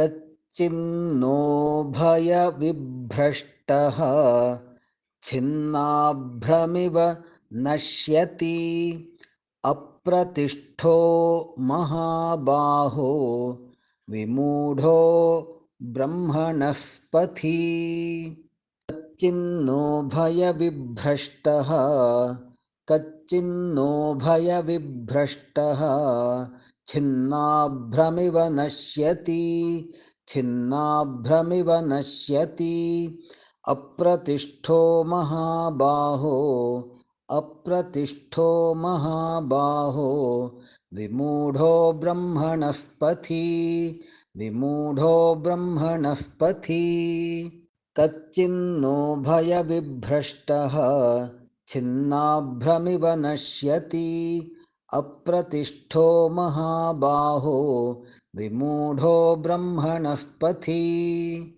कच्चिन्नो भयविभ्रष्टः। छिन्नाभ्रमिव नश्यति। अप्रतिष्ठो महाबाहो। विमूढो ब्रह्मणः पथि। कच्चिन्नो भयविभ्रष्टः कच्चिन्नो भयविभ्रष्टः छिन्नाभ्रमिव नश्यति छिन्नाभ्रमिव नश्यति। अप्रतिष्ठो महाबाहो अप्रतिष्ठो महाबाहो। विमूढो ब्रह्मणः पथि, विमूढो ब्रह्मणः पथि। कच्चिन्नो छिन्नाभ्रमिव नश्यति। अप्रतिष्ठो महाबाहो। विमूढो ब्रह्मणः पथि